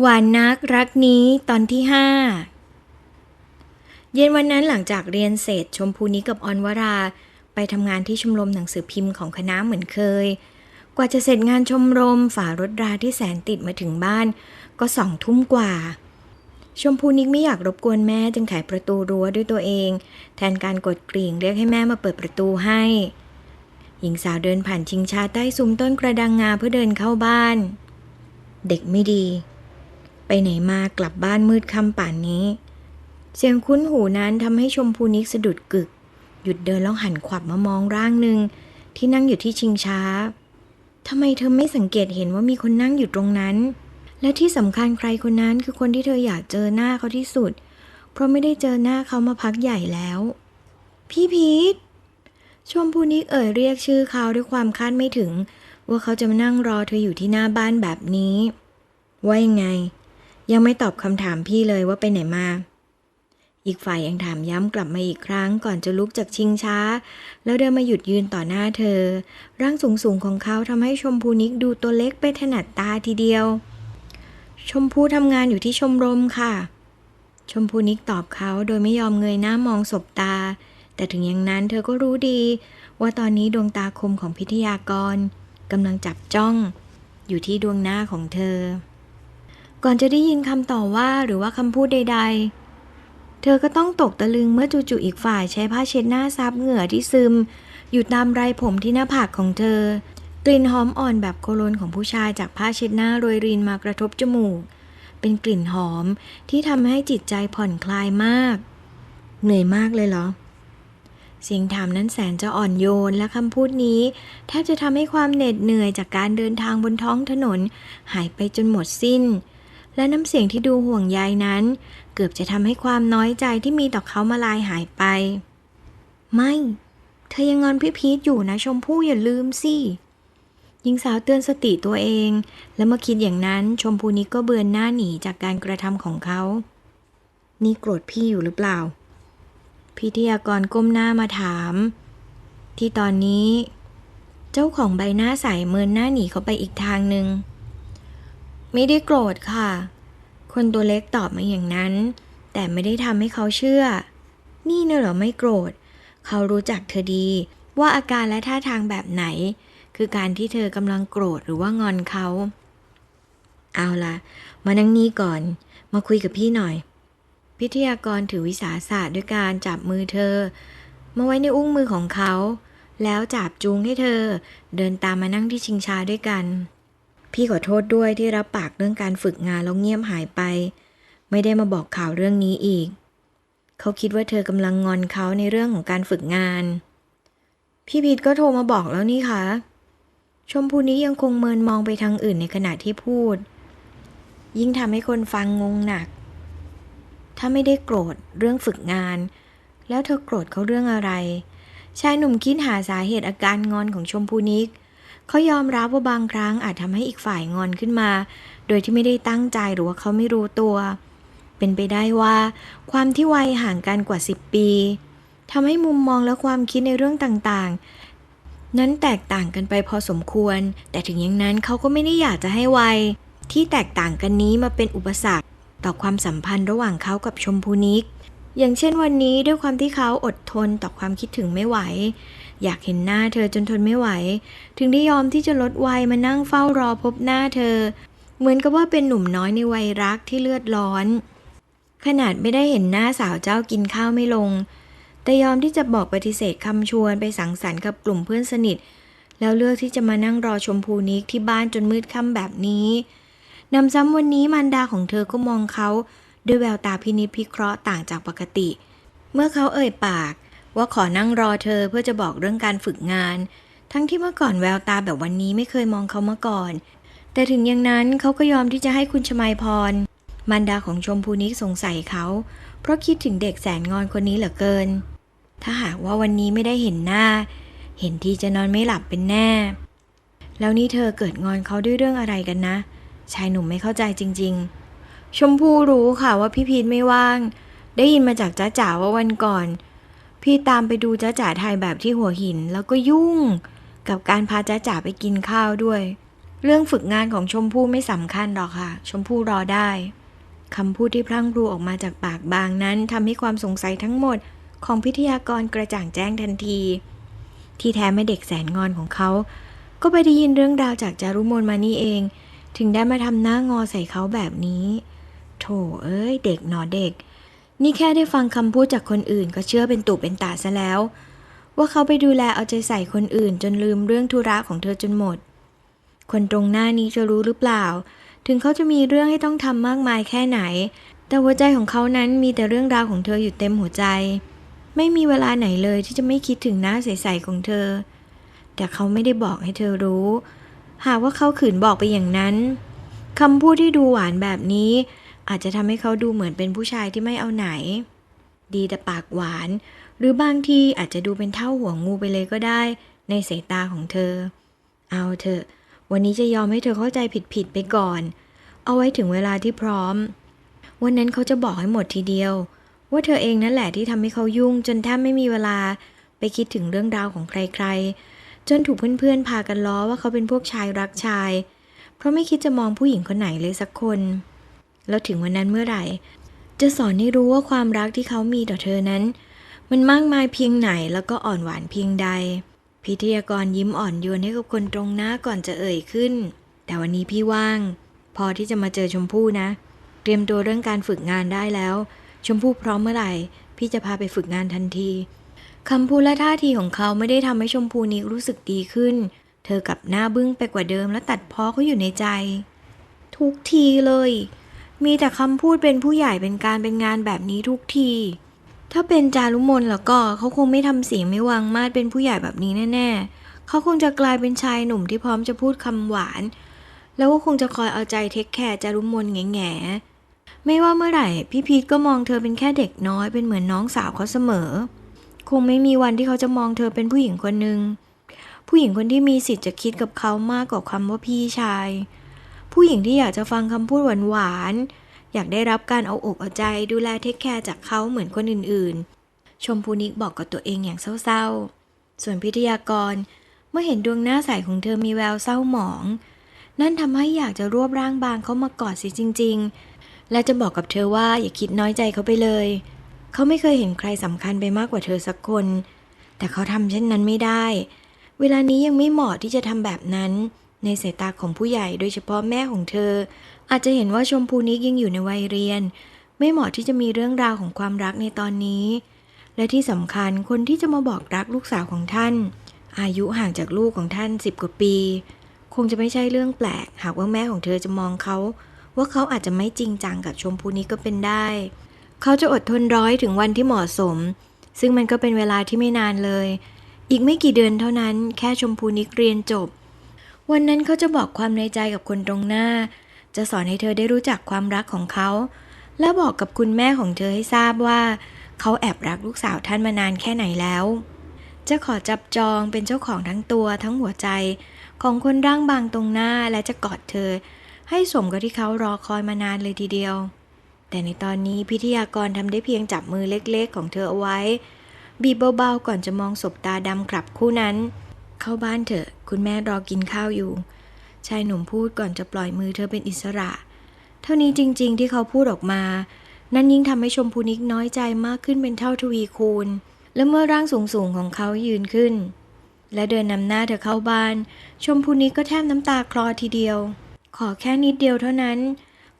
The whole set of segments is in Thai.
หวานนักรักนี้ตอนที่ห้าเย็นวันนั้นหลังจากเรียนเสร็จชมพูนี้กับออนวรา ไปทำงานที่ชมรมหนังสือพิมพ์ของคณะเหมือนเคย กว่าจะเสร็จงานชมรมฝ่ารถราที่แสนติดมาถึงบ้าน ก็สองทุ่มกว่า ชมพูนิกไม่อยากรบกวนแม่จึงไขประตูรั้วด้วยตัวเอง แทนการกดกริ่งเรียกให้แม่มาเปิดประตูให้ หญิงสาวเดินผ่านชิงช้าใต้ซุ้มต้นกระดังงาเพื่อเดินเข้าบ้าน เด็กไม่ดี ไปไหนมากลับบ้านมืดค่ำป่านนี้ เสียงคุ้นหูนั้นทำให้ชมพูนิกสะดุดกึก หยุดเดินแล้วหันขวับมามองร่างหนึ่งที่นั่งอยู่ที่ชิงช้าทำไมเธอไม่สังเกตเห็นว่ามีคนนั่งอยู่ตรงนั้น และที่สำคัญใครคนนั้นคือคนที่เธออยากเจอหน้าเขาที่สุด เพราะไม่ได้เจอหน้าเขามาพักใหญ่แล้ว พี่พีทชมพูนิกเอ่ยเรียกชื่อเขาด้วยความคาดไม่ถึง ว่าเขาจะมานั่งรอเธออยู่ที่หน้าบ้านแบบนี้ ว่ายังไง ยังไม่ตอบคำถามพี่เลยว่าไปไหนมา อีกฝ่ายยังถามย้ำกลับมาอีกครั้งก่อนจะลุกจากชิงช้า แล้วเดินมาหยุดยืนต่อหน้าเธอ ร่างสูงสูงของเขาทำให้ชมพูนิกดูตัวเล็กไปถนัดตาทีเดียว ชมพูทำงานอยู่ที่ชมรมค่ะ ชมพูนิกตอบเขาโดยไม่ยอมเงยหน้ามองสบตา แต่ถึงอย่างนั้นเธอก็รู้ดี ว่าตอนนี้ดวงตาคมของพิทยากรกำลังจับจ้อง อยู่ที่ดวงหน้าของเธอ ก่อนจะได้ยินคำต่อว่าหรือว่าคำพูดใด ๆ เธอก็ต้องตกตะลึงเมื่อจู่ๆอีกฝ่ายใช้ผ้าเช็ดหน้าซับเหงื่อที่ซึม อยู่ตามไรผมที่หน้าผากของเธอ กลิ่นหอมอ่อนแบบโคโลนของผู้ชายจากผ้าเช็ดหน้าโรยรินมากระทบจมูก เป็นกลิ่นหอมที่ทำให้จิตใจผ่อนคลายมาก เหนื่อยมากเลยเหรอเสียงถามนั้นแสนจะอ่อนโยนและคำพูดนี้ แทบจะทำให้ความเหน็ดเหนื่อยจากการเดินทางบนท้องถนน หายไปจนหมดสิ้น และน้ำเสียงที่ดูห่วงใยนั้น เกือบจะทำให้ความน้อยใจที่มีต่อเขามาลายหายไป ไม่ เธอยังงอนพี่พีทอยู่นะชมพู่อย่าลืมสิหญิงสาวเตือนสติตัวเอง และเมื่อคิดอย่างนั้นชมพูนี้ก็เบือนหน้าหนีจากการกระทำของเขา นี่โกรธพี่อยู่หรือเปล่า พิทยากรก้มหน้ามาถาม ที่ตอนนี้ เจ้าของใบหน้าใสเมินหน้าหนีเขาไปอีกทางหนึ่ง ไม่ได้โกรธค่ะ คนตัวเล็กตอบมาอย่างนั้น แต่ไม่ได้ทำให้เขาเชื่อ นี่เน่ะเหรอไม่โกรธ เขารู้จักเธอดี ว่าอาการและท่าทางแบบไหน คือการที่เธอกำลังโกรธหรือว่างอนเขา เอาล่ะมานั่งนี่ก่อน มาคุยกับพี่หน่อย พิทยากรถือวิสาสะด้วยการจับมือเธอ มาไว้ในอุ้งมือของเขา แล้วจับจูงให้เธอ เดินตามมานั่งที่ชิงช้าด้วยกัน พี่ขอโทษด้วยที่รับปากเรื่องการฝึกงานแล้วเงียบหายไป ไม่ได้มาบอกข่าวเรื่องนี้อีก เขาคิดว่าเธอกำลังงอนเขาในเรื่องของการฝึกงาน พี่พีทก็โทรมาบอกแล้วนี่คะ ชมพูนี้ยังคงเมินมองไปทางอื่นในขณะที่พูด ยิ่งทำให้คนฟังงงหนัก ถ้าไม่ได้โกรธเรื่องฝึกงาน แล้วเธอโกรธเขาเรื่องอะไร ชายหนุ่มคิดหาสาเหตุอาการงอนของชมพูนิก เขายอมรับว่าบางครั้งอาจทำให้อีกฝ่ายงอนขึ้นมา โดยที่ไม่ได้ตั้งใจหรือว่าเขาไม่รู้ตัว เป็นไปได้ว่า ความที่วัยห่างกันกว่า 10 ปีทำให้มุมมองและความคิดในเรื่องต่างๆ นั้นแตกต่างกันไปพอสมควร แต่ถึงอย่างนั้นเขาก็ไม่ได้อยากจะให้วัย ที่แตกต่างกันนี้มาเป็นอุปสรรค ต่อความสัมพันธ์ระหว่างเขากับชมพูนิก อย่างเช่นวันนี้ด้วยความที่เขาอดทนต่อความคิดถึงไม่ไหว อยากเห็นหน้าเธอจนทนไม่ไหว ถึงได้ยอมที่จะลดวัยมานั่งเฝ้ารอพบหน้าเธอ เหมือนกับว่าเป็นหนุ่มน้อยในวัยรักที่เลือดร้อน ขนาดไม่ได้เห็นหน้าสาวเจ้ากินข้าวไม่ลง แต่ยอมที่จะบอกปฏิเสธคำชวนไปสังสรรค์กับกลุ่มเพื่อนสนิท แล้วเลือกที่จะมานั่งรอชมพูนิกที่บ้านจนมืดค่ำแบบนี้นำซ้ำวันนี้มารดาของเธอก็มองเขาด้วยแววตาพินิจพิเคราะห์ต่างจากปกติ เมื่อเขาเอ่ยปาก ว่าขอนั่งรอเธอเพื่อจะบอกเรื่องการฝึกงาน ทั้งที่เมื่อก่อนแววตาแบบวันนี้ไม่เคยมองเขามาก่อน แต่ถึงอย่างนั้นเขาก็ยอมที่จะให้คุณชมายพร มารดาของชมพูนิกสงสัยเขา เพราะคิดถึงเด็กแสนงอนคนนี้เหลือเกิน ถ้าหากว่าวันนี้ไม่ได้เห็นหน้า เห็นทีจะนอนไม่หลับเป็นแน่ แล้วนี่เธอเกิดงอนเขาด้วยเรื่องอะไรกันนะ ชายหนุ่มไม่เข้าใจจริง ๆ ชมพูรู้ค่ะว่าพี่พีทไม่ว่าง ได้ยินมาจากจ้าจ๋าว่าวันก่อน พี่ตามไปดูจ้าจ๋าถ่ายแบบที่หัวหิน แล้วก็ยุ่ง กับการพาจ้าจ๋าไปกินข้าวด้วย เรื่องฝึกงานของชมพู่ไม่สำคัญหรอกค่ะ ชมพู่รอได้คำพูดที่พลั่งพลูออกมาจากปากบางนั้นทำให้ความสงสัยทั้งหมดของพิทยากรกระจ่างแจ้งทันที ที่แท้ไม่เด็กแสนงอนของเขา ก็ไปได้ยินเรื่องราวจากจารุมนมานี่เอง ถึงได้มาทำหน้างอใส่เขาแบบนี้ โถเอ้ย เด็กหนอเด็ก นี่แค่ได้ฟังคำพูดจากคนอื่นก็เชื่อเป็นตุเป็นตาซะแล้ว ว่าเขาไปดูแลเอาใจใส่คนอื่นจนลืมเรื่องธุระของเธอจนหมด คนตรงหน้านี้จะรู้หรือเปล่า ถึงเขาจะมีเรื่องให้ต้องทำมากมายแค่ไหน แต่หัวใจของเขานั้นมีแต่เรื่องราวของเธออยู่เต็มหัวใจ ไม่มีเวลาไหนเลยที่จะไม่คิดถึงหน้าใสๆของเธอ แต่เขาไม่ได้บอกให้เธอรู้ หากว่าเขาขืนบอกไปอย่างนั้นคำพูดที่ดูหวานแบบนี้ อาจจะทำให้เขาดูเหมือนเป็นผู้ชายที่ไม่เอาไหน ดีแต่ปากหวาน หรือบางทีอาจจะดูเป็นเท่าหัวงูไปเลยก็ได้ ในสายตาของเธอ เอาเถอะ วันนี้จะยอมให้เธอเข้าใจผิดๆไปก่อน เอาไว้ถึงเวลาที่พร้อม วันนั้นเขาจะบอกให้หมดทีเดียว ว่าเธอเองนั่นแหละที่ทำให้เขายุ่ง จนแทบไม่มีเวลาไปคิดถึงเรื่องราวของใครๆ จนถูกเพื่อนๆพากันล้อว่าเขาเป็นพวกชายรักชาย เพราะไม่คิดจะมองผู้หญิงคนไหนเลยสักคน แล้วถึงวันนั้นเมื่อไหร่ จะสอนให้รู้ว่าความรักที่เขามีต่อเธอนั้น มันมากมายเพียงไหนแล้วก็อ่อนหวานเพียงใด พิทยากรยิ้มอ่อนโยนให้กับคนตรงหน้าก่อนจะเอ่ยขึ้น แต่วันนี้พี่ว่าง พอที่จะมาเจอชมพู่นะ เตรียมตัวเรื่องการฝึกงานได้แล้ว ชมพู่พร้อมเมื่อไหร่ พี่จะพาไปฝึกงานทันทีคำพูดและท่าทีของเขาไม่ได้ทำให้ชมพูนิกรู้สึกดีขึ้น เธอกับหน้าบึ้งไปกว่าเดิมและตัดพ้อเขาอยู่ในใจ ทุกทีเลย มีแต่คำพูดเป็นผู้ใหญ่เป็นการเป็นงานแบบนี้ทุกที ถ้าเป็นจารุมนแล้วก็เขาคงไม่ทำเสียงไม่วางมาดเป็นผู้ใหญ่แบบนี้แน่ ๆ เขาคงจะกลายเป็นชายหนุ่มที่พร้อมจะพูดคำหวาน แล้วก็คงจะคอยเอาใจเทคแคร์จารุมนแง่ๆไม่ว่าเมื่อไหร่ พี่พีทก็มองเธอเป็นแค่เด็กน้อยเป็นเหมือนน้องสาวเขาเสมอ คงไม่มีวันที่เขาจะมองเธอเป็นผู้หญิงคนหนึ่งผู้หญิงคนที่มีสิทธิ์จะคิดกับเขามากกว่าคำว่าพี่ชาย ผู้หญิงที่อยากจะฟังคำพูดหวานๆ อยากได้รับการเอาอกเอาใจดูแลเทคแคร์จากเขาเหมือนคนอื่นๆ ชมพูนิกบอกกับตัวเองอย่างเศร้าๆ ส่วนพิทยากรเมื่อเห็นดวงหน้าใสของเธอมีแววเศร้าหมอง นั่นทำให้อยากจะรวบร่างบางเขามากอดสิจริง ๆ และจะบอกกับเธอว่าอย่าคิดน้อยใจเขาไปเลย เขาไม่เคยเห็นใครสำคัญไปมากกว่าเธอสักคน แต่เขาทำเช่นนั้นไม่ได้ เวลานี้ยังไม่เหมาะที่จะทำแบบนั้น ในสายตาของผู้ใหญ่โดยเฉพาะแม่ของเธอ อาจจะเห็นว่าชมพูนิกยังอยู่ในวัยเรียน ไม่เหมาะที่จะมีเรื่องราวของความรักในตอนนี้ และที่สำคัญคนที่จะมาบอกรักลูกสาวของท่าน อายุห่างจากลูกของท่านสิบกว่าปี คงจะไม่ใช่เรื่องแปลก หากว่าแม่ของเธอจะมองเขา ว่าเขาอาจจะไม่จริงจังกับชมพูนิกก็เป็นได้ เขาจะอดทนร้อยถึงวันที่เหมาะสม ซึ่งมันก็เป็นเวลาที่ไม่นานเลย อีกไม่กี่เดือนเท่านั้น แค่ชมพูนิกเรียนจบ วันนั้นเขาจะบอกความในใจกับคนตรงหน้า จะสอนให้เธอได้รู้จักความรักของเขา และบอกกับคุณแม่ของเธอให้ทราบว่า เขาแอบรักลูกสาวท่านมานานแค่ไหนแล้ว จะขอจับจองเป็นเจ้าของทั้งตัวทั้งหัวใจ ของคนร่างบางตรงหน้าและจะกอดเธอ ให้สมกับที่เขารอคอยมานานเลยทีเดียว แต่ในตอนนี้พิทยากรทำได้เพียงจับมือเล็กๆ ของเธอเอาไว้ บีบเบาๆก่อนจะมองศบตาดำกลับคู่นั้น เข้าบ้านเถอะ คุณแม่รอกินข้าวอยู่ ชายหนุ่มพูดก่อนจะปล่อยมือเธอเป็นอิสระ เท่านี้จริง ๆ ที่เขาพูดออกมา นั่นยิ่งทำให้ชมพูนิกน้อยใจมากขึ้นเป็นเท่าทวีคูณ และเมื่อร่างสูงๆของเขายืนขึ้น และเดินนำหน้าเธอเข้าบ้าน ชมพูนิกก็แทบน้ำตาคลอทีเดียว ขอแค่นิดเดียวเท่านั้น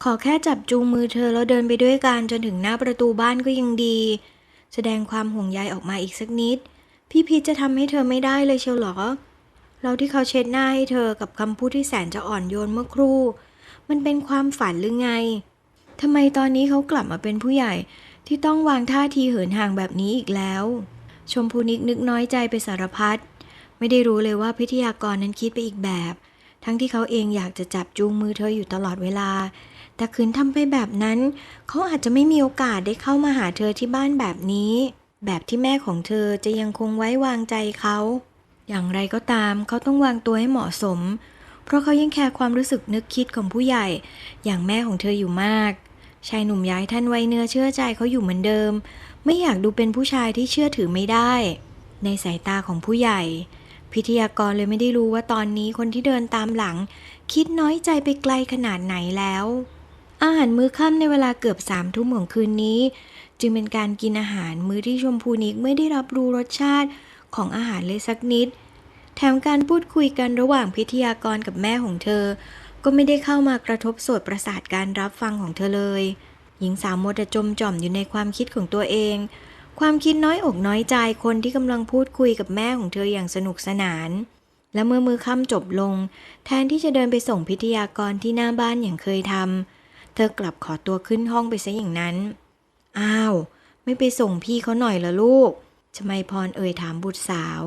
ขอแค่จับจูงมือเธอแล้วเดินไปด้วยกันจนถึงหน้าประตูบ้านก็ยังดี แสดงความห่วงใยออกมาอีกสักนิด พี่พีชจะทำให้เธอไม่ได้เลยเชียวหรอ เราที่เขาเช็ดหน้าให้เธอกับคำพูดที่แสนจะอ่อนโยนเมื่อครู่ มันเป็นความฝันหรือไงทำไมตอนนี้เขากลับมาเป็นผู้ใหญ่ที่ต้องวางท่าทีเหินห่างแบบนี้อีกแล้ว ชมพูนิกนึกน้อยใจไปสารพัดไม่ได้รู้เลยว่าพิทยากรนั้นคิดไปอีกแบบ ทั้งที่เขาเองอยากจะจับจูงมือเธออยู่ตลอดเวลา แต่คืนทำไปแบบนั้น เขาอาจจะไม่มีโอกาสได้เข้ามาหาเธอที่บ้านแบบนี้ แบบที่แม่ของเธอจะยังคงไว้วางใจเขา อย่างไรก็ตามเขาต้องวางตัวให้เหมาะสม เพราะเขายังแคร์ความรู้สึกนึกคิดของผู้ใหญ่ อย่างแม่ของเธออยู่มาก ชายหนุ่มย้ายท่านไว้เนื้อเชื่อใจเขาอยู่เหมือนเดิม ไม่อยากดูเป็นผู้ชายที่เชื่อถือไม่ได้ ในสายตาของผู้ใหญ่ พิทยากรเลยไม่ได้รู้ว่าตอนนี้คนที่เดินตามหลัง คิดน้อยใจไปไกลขนาดไหนแล้ว อาหารมื้อค่ำในเวลาเกือบสามทุ่มของคืนนี้ จึงเป็นการกินอาหารมื้อที่ชมพูนิกไม่ได้รับรู้รสชาติของอาหารเลยสักนิด แถมการพูดคุยกันระหว่างพิทยากรกับแม่ของเธอ ก็ไม่ได้เข้ามากระทบโสดประสาทการรับฟังของเธอเลย หญิงสาวมัวแต่จมจ่อมอยู่ในความคิดของตัวเอง ความคิดน้อยอกน้อยใจคนที่กำลังพูดคุยกับแม่ของเธออย่างสนุกสนาน และเมื่อมือค่ำจบลง แทนที่จะเดินไปส่งพิทยากรที่หน้าบ้านอย่างเคยทำเธอกลับขอตัวขึ้นห้องไปซะอย่างนั้น อ้าว ไม่ไปส่งพี่เขาหน่อยละลูกชมัยพรเอ่ยถามบุตรสาว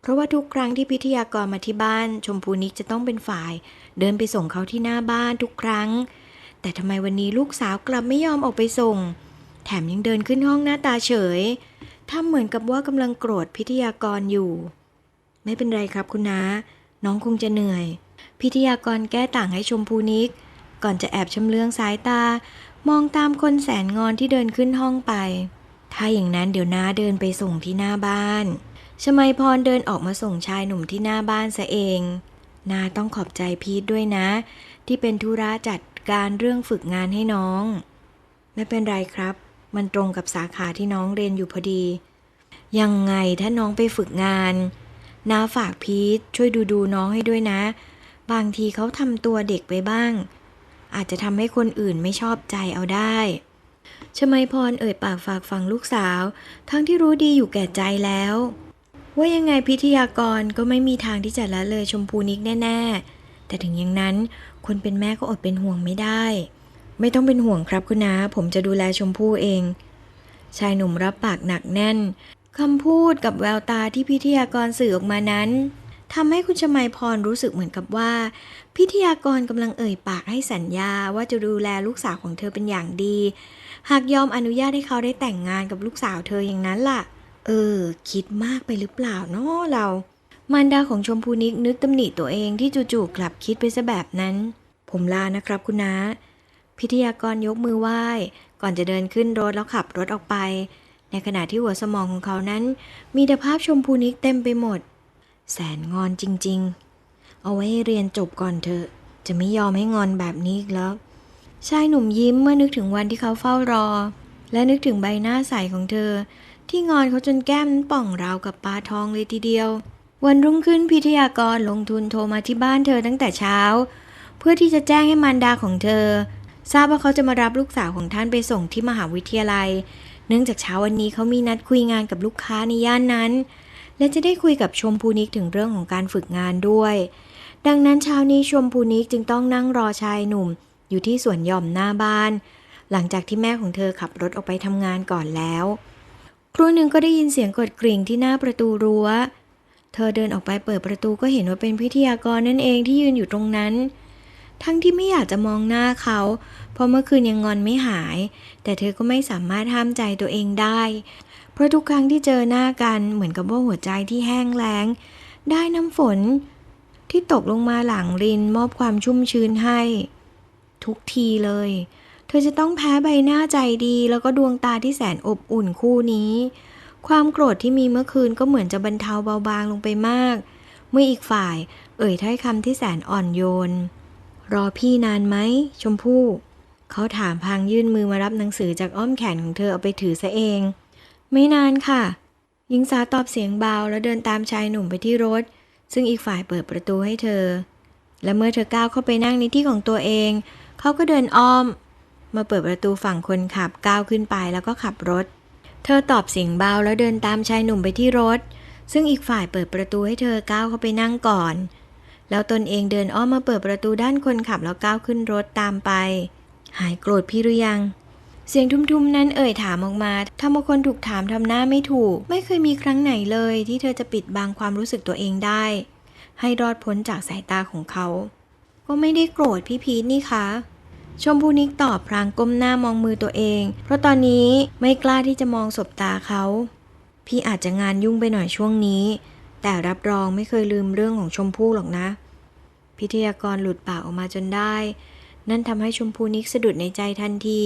เพราะว่าทุกครั้งที่พิทยากรมาที่บ้าน ชมพูนิกจะต้องเป็นฝ่าย เดินไปส่งเขาที่หน้าบ้านทุกครั้ง แต่ทำไมวันนี้ลูกสาวกลับไม่ยอมออกไปส่ง แถมยังเดินขึ้นห้องหน้าตาเฉยทำเหมือนกับว่ากำลังโกรธพิทยากรอยู่ ไม่เป็นไรครับคุณน้าน้องคงจะเหนื่อย พิทยากรแก้ต่างให้ชมพูนิก ก่อนจะแอบชำเลืองสายตา มองตามคนแสนงอนที่เดินขึ้นห้องไป ถ้าอย่างนั้นเดี๋ยวน้าเดินไปส่งที่หน้าบ้าน ชมัยพรเดินออกมาส่งชายหนุ่มที่หน้าบ้านซะเอง นาต้องขอบใจพีทด้วยนะ ที่เป็นธุระจัดการเรื่องฝึกงานให้น้อง ไม่เป็นไรครับ มันตรงกับสาขาที่น้องเรียนอยู่พอดี ยังไงถ้าน้องไปฝึกงานน้าฝากพีทช่วยดูดูน้องให้ด้วยนะ บางทีเขาทำตัวเด็กไปบ้าง อาจจะทำให้คนอื่นไม่ชอบใจเอาได้ชมัยพรเอ่ยปากฝากฟังลูกสาว ทั้งที่รู้ดีอยู่แก่ใจแล้ว ว่ายังไงพิทยากรก็ไม่มีทางที่จะละเลยชมพูนิกแน่ๆ แต่ถึงอย่างนั้นคนเป็นแม่ก็อดเป็นห่วงไม่ได้ ไม่ต้องเป็นห่วงครับคุณนาผมจะดูแลชมพู่เอง ชายหนุ่มรับปากหนักแน่นคำพูดกับแววตาที่พิทยากรสื่อออกมานั้น ทำให้คุณชมัยพรรู้สึกเหมือนกับว่า พิทยากรกำลังเอ่ยปากให้สัญญาว่าจะดูแลลูกสาวของเธอเป็นอย่างดี หากยอมอนุญาตให้เขาได้แต่งงานกับลูกสาวเธออย่างนั้นล่ะ เออ คิดมากไปหรือเปล่าเนาะเรา มารดาของชมพูนิกนึกตำหนิตัวเองที่จู่ๆกลับคิดไปซะแบบนั้น ผมลานะครับคุณน้าพิทยากรยกมือไหว้ ก่อนจะเดินขึ้นรถแล้วขับรถออกไป ในขณะที่หัวสมองของเขานั้น มีแต่ภาพชมพูนิกเต็มไปหมด แสนงอนจริง ๆ เอาไว้เรียนจบก่อนเถอะ จะไม่ยอมให้งอนแบบนี้อีกแล้ว ชายหนุ่มยิ้มเมื่อนึกถึงวันที่เขาเฝ้ารอ และนึกถึงใบหน้าใสของเธอ ที่งอนเขาจนแก้มนั้นป่องราวกับปลาทองเลยทีเดียว วันรุ่งขึ้นพิทยากรลงทุนโทรมาที่บ้านเธอตั้งแต่เช้า เพื่อที่จะแจ้งให้มารดาของเธอ ทราบว่าเขาจะมารับลูกสาวของท่านไปส่งที่มหาวิทยาลัย เนื่องจากเช้าวันนี้เขามีนัดคุยงานกับลูกค้าในย่านนั้น และจะได้คุยกับชมพูนิกถึงเรื่องของการฝึกงานด้วย ดังนั้นเช้านี้ชมพูนิกจึงต้องนั่งรอชายหนุ่ม อยู่ที่สวนหย่อมหน้าบ้าน หลังจากที่แม่ของเธอขับรถออกไปทำงานก่อนแล้วครู่หนึ่งก็ได้ยินเสียงกดกริ่งที่หน้าประตูรั้ว เธอเดินออกไปเปิดประตูก็เห็นว่าเป็นพิทยากรนั่นเองที่ยืนอยู่ตรงนั้น ทั้งที่ไม่อยากจะมองหน้าเขา เพราะเมื่อคืนยังงอนไม่หาย แต่เธอก็ไม่สามารถห้ามใจตัวเองได้เราะทุกครั้งที่เจอหน้ากันเหมือนกับว่าหัวใจที่แห้งแล้ง ได้น้ำฝน ที่ตกลงมาหลังรินมอบความชุ่มชื้นให้ ทุกทีเลย เธอจะต้องแพ้ใบหน้าใจดีแล้วก็ดวงตาที่แสนอบอุ่นคู่นี้ ความโกรธที่มีเมื่อคืนก็เหมือนจะบรรเทาเบาบางลงไปมาก เมื่ออีกฝ่าย เอ่ยถ้อยคำที่แสนอ่อนโยน รอพี่นานไหมชมพู่เขาถามพางยื่นมือมารับหนังสือจากอ้อมแขนของเธอเอาไปถือซะเอง ไม่นานค่ะ หญิงสาวตอบเสียงเบาแล้วเดินตามชายหนุ่มไปที่รถ ซึ่งอีกฝ่ายเปิดประตูให้เธอ และเมื่อเธอก้าวเข้าไปนั่งในที่ของตัวเอง เขาก็เดินอ้อม มาเปิดประตูฝั่งคนขับก้าวขึ้นไปแล้วก็ขับรถ เธอตอบเสียงเบาแล้วเดินตามชายหนุ่มไปที่รถ ซึ่งอีกฝ่ายเปิดประตูให้เธอก้าวเข้าไปนั่งก่อน แล้วตนเองเดินอ้อมมาเปิดประตูด้านคนขับแล้วก้าวขึ้นรถตามไป หายโกรธพี่หรือยัง เสียงทุ้มๆนั้นเอ่ยถามออกมาทำเอาคนถูกถามทำหน้าไม่ถูก ไม่เคยมีครั้งไหนเลยที่เธอจะปิดบังความรู้สึกตัวเองได้ ให้รอดพ้นจากสายตาของเขา ก็ไม่ได้โกรธพี่พีทนี่คะชมพูนิกตอบพลางก้มหน้ามองมือตัวเอง เพราะตอนนี้ไม่กล้าที่จะมองสบตาเขา พี่อาจจะงานยุ่งไปหน่อยช่วงนี้ แต่รับรองไม่เคยลืมเรื่องของชมพู่หรอกนะ พิทยากรหลุดปากออกมาจนได้ นั่นทำให้ชมพูนิกสะดุดในใจทันที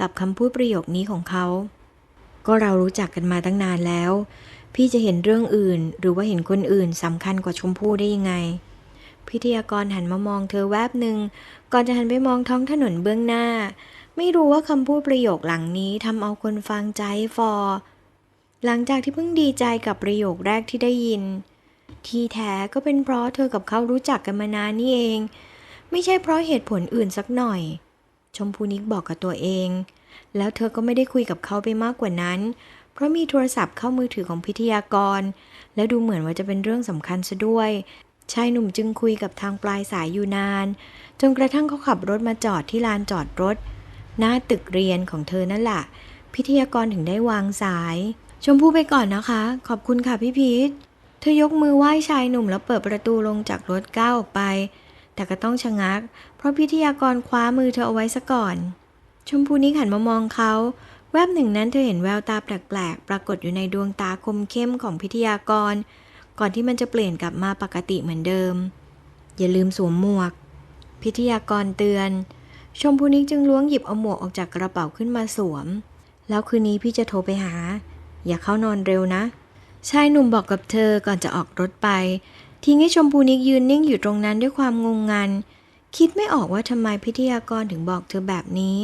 กับคำพูดประโยคนี้ของเขา ก็เรารู้จักกันมาตั้งนานแล้ว พี่จะเห็นเรื่องอื่น หรือว่าเห็นคนอื่นสำคัญกว่าชมพู่ได้ยังไง พิทยากรหันมามองเธอแวบหนึ่ง ก่อนจะหันไปมองท้องถนนเบื้องหน้า ไม่รู้ว่าคำพูดประโยคหลังนี้ทำเอาคนฟังใจฟอหลังจากที่เพิ่งดีใจกับประโยคแรกที่ได้ยิน ที่แท้ก็เป็นเพราะเธอกับเขารู้จักกันมานานนี่เอง ไม่ใช่เพราะเหตุผลอื่นสักหน่อย ชมพูนิกบอกกับตัวเอง แล้วเธอก็ไม่ได้คุยกับเขาไปมากกว่านั้น เพราะมีโทรศัพท์เข้ามือถือของพิทยากร และดูเหมือนว่าจะเป็นเรื่องสำคัญซะด้วยชายหนุ่มจึงคุยกับทางปลายสายอยู่นาน จนกระทั่งเขาขับรถมาจอดที่ลานจอดรถ หน้าตึกเรียนของเธอนั่นแหละพิทยากรถึงได้วางสาย ชมพู่ไปก่อนนะคะ ขอบคุณค่ะพี่พีทเธอยกมือไหว้ชายหนุ่มแล้วเปิดประตูลงจากรถก้าวออกไป แต่ก็ต้องชะงัก เพราะพิทยากรคว้ามือเธอเอาไว้ซะก่อน ชมพูนิกหันมามองเขา แวบหนึ่งนั้นเธอเห็นแววตาแปลกๆ ปรากฏอยู่ในดวงตาคมเข้มของพิทยากร ก่อนที่มันจะเปลี่ยนกลับมาปกติเหมือนเดิม อย่าลืมสวมหมวก พิทยากรเตือน ชมพูนิกจึงล้วงหยิบเอาหมวกออกจากกระเป๋าขึ้นมาสวม แล้วคืนนี้พี่จะโทรไปหา อย่าเข้านอนเร็วนะชายหนุ่มบอกกับเธอก่อนจะออกรถไป ทิ้งให้ชมพูนิกยืนนิ่งอยู่ตรงนั้นด้วยความงงงัน คิดไม่ออกว่าทำไมพิทยากรถึงบอกเธอแบบนี้